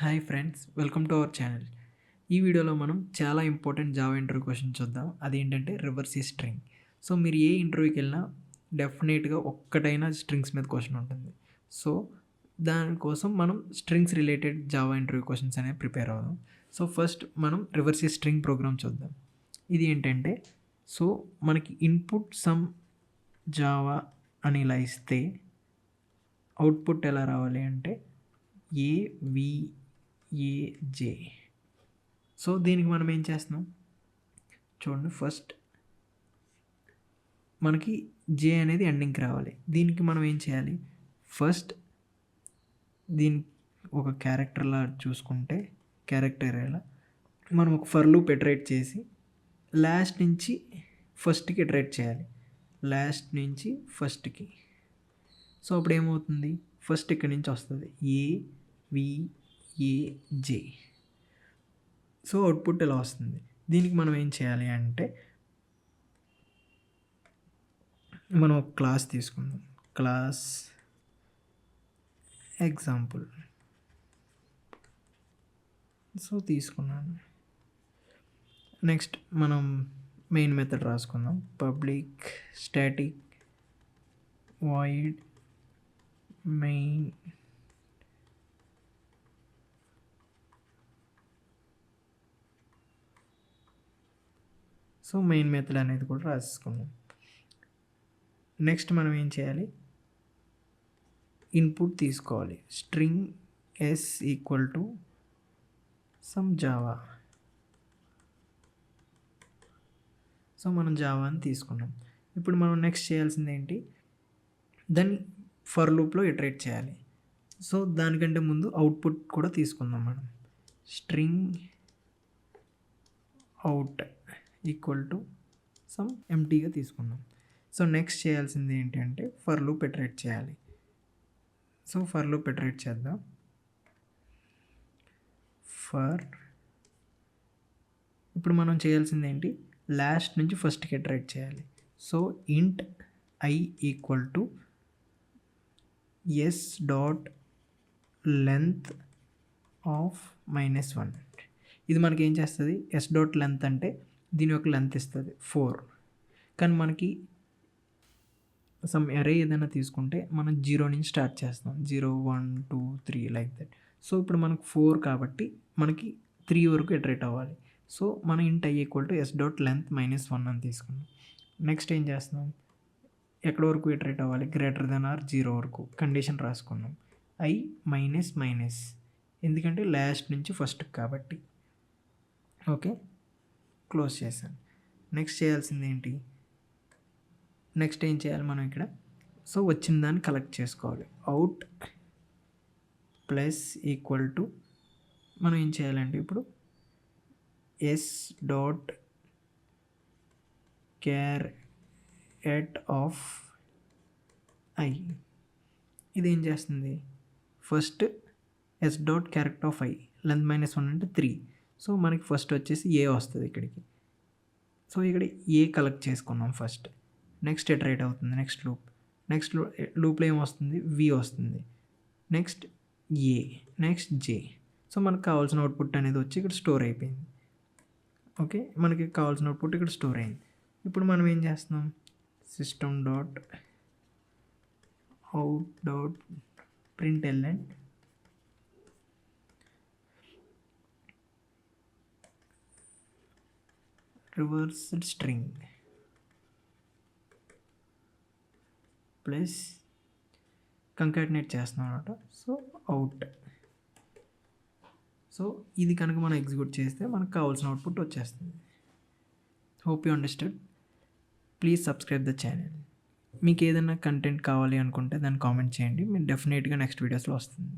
Hi friends welcome to our channel ఈ వీడియోలో మనం చాలా ఇంపార్టెంట్ జావా ఇంటర్వ్యూ క్వశ్చన్ చూద్దాం. అదేంటంటే రివర్స్ ఈ స్ట్రింగ్ సో మీరు ఏ ఇంటర్వ్యూకి వెళ్ళినా డెఫినెట్గా ఒక్కటైనా స్ట్రింగ్స్ మీద క్వశ్చన్ ఉంటుంది. సో దానికోసం మనం strings related Java interview questions అనేవి ప్రిపేర్ అవుదాం. సో ఫస్ట్ మనం రివర్స్ ఈ స్ట్రింగ్ ప్రోగ్రామ్ చూద్దాం. ఇది ఏంటంటే సో మనకి ఇన్పుట్ సమ్ జావా అని ఇలా ఇస్తే అవుట్పుట్ ఎలా రావాలి అంటే ఏజే సో దీనికి మనం ఏం చేస్తున్నాం? చూడండి ఫస్ట్ మనకి జే అనేది ఎండింగ్కి రావాలి. దీనికి మనం ఏం చేయాలి? ఫస్ట్ దీని ఒక క్యారెక్టర్లా చూసుకుంటే క్యారెక్టర్ ఎలా? మనం ఒక ఫర్ లూప్ చేసి లాస్ట్ నుంచి ఫస్ట్కి ఎటరేట్ చేయాలి. లాస్ట్ నుంచి ఫస్ట్కి సో అప్పుడు ఏమవుతుంది? ఫస్ట్ ఇక్కడి నుంచి వస్తుంది. ఏ వి ఏజే సో అవుట్పుట్ ఇలా వస్తుంది? దీనికి మనం ఏం చేయాలి అంటే మనం ఒక క్లాస్ తీసుకుందాం. క్లాస్ ఎగ్జాంపుల్ సో తీసుకున్నాను. నెక్స్ట్ మనం main method రాసుకుందాం. Public static void main so main method అనేది కూడా రాసేసుకున్నాం నెక్స్ట్ మనం ఏం చేయాలి? ఇన్పుట్ తీసుకోవాలి. String S equal to some Java so మనం జావా అని తీసుకున్నాం. ఇప్పుడు మనం నెక్స్ట్ చేయాల్సింది ఏంటి? దాన్ని ఫర్ లూప్లో ఇటరేట్ చేయాలి. సో దానికంటే ముందు అవుట్పుట్ కూడా తీసుకుందాం మనం. String out equal to some ఎంటీగా తీసుకున్నాం. సో నెక్స్ట్ చేయాల్సింది ఏంటి అంటే ఫర్ లూప్ చేయాలి. సో ఫర్ లూప్ చేద్దాం. ఫర్ ఇప్పుడు మనం చేయాల్సింది ఏంటి? లాస్ట్ నుంచి ఫస్ట్కి ఎటరేట్ చేయాలి. So int I equal to S dot length of minus one ఇది మనకి ఏం చేస్తుంది? ఎస్ డాట్ లెంత్ అంటే దీని యొక్క లెంత్ ఇస్తుంది? ఫోర్ కానీ మనకి సమ్ ఎరే ఏదైనా తీసుకుంటే మనం జీరో నుంచి స్టార్ట్ చేస్తాం. Zero one two three like that so ఇప్పుడు మనకు ఫోర్ కాబట్టి మనకి త్రీ వరకు ఇటరేట్ అవ్వాలి. సో మన int I equal to S dot length minus one అని తీసుకున్నాం. నెక్స్ట్ ఏం చేస్తున్నాం? ఎక్కడ వరకు ఇటరేట్ అవ్వాలి? గ్రేటర్ దెన్ ఆర్ జీరో వరకు కండిషన్ రాసుకున్నాం. ఐ మైనస్ మైనస్ ఎందుకంటే లాస్ట్ నుంచి ఫస్ట్ కాబట్టి. ఓకే క్లోజ్ చేశాను. నెక్స్ట్ చేయాల్సింది ఏంటి? నెక్స్ట్ ఏం చేయాలి మనం ఇక్కడ? సో వచ్చిన దాన్ని కలెక్ట్ చేసుకోవాలి. అవుట్ ప్లస్ ఈక్వల్ టు మనం ఏం చేయాలంటే ఇప్పుడు? S dot char at of I ఇది ఏం చేస్తుంది? First S dot char at of I length minus one అంటే త్రీ సో మనకి ఫస్ట్ వచ్చేసి ఏ వస్తుంది ఇక్కడికి. సో ఇక్కడ ఏ కలెక్ట్ చేసుకున్నాం ఫస్ట్ నెక్స్ట్ ఎటరేట్ అవుతుంది నెక్స్ట్ లూప్ నెక్స్ట్ లూప్లో ఏం వస్తుంది? వి వస్తుంది. Next A next J so మనకు కావాల్సిన అవుట్పుట్ అనేది వచ్చి ఇక్కడ స్టోర్ అయిపోయింది. ఓకే మనకి కావాల్సిన అవుట్పుట్ ఇక్కడ స్టోర్ అయింది. ఇప్పుడు మనం ఏం చేస్తున్నాం? System dot out dot print LN reversed string plus concatenate చేస్తున్నాం అనమాట సో అవుట్ సో ఇది కనుక మనం ఎగ్జిక్యూట్ చేస్తే మనకు కావాల్సిన అవుట్పుట్ వచ్చేస్తుంది. Hope you understand please subscribe the channel మీకు ఏదైనా కంటెంట్ కావాలి అనుకుంటే దాన్ని కామెంట్ చేయండి. మీరు డెఫినెట్గా నెక్స్ట్ వీడియోస్లో వస్తుంది.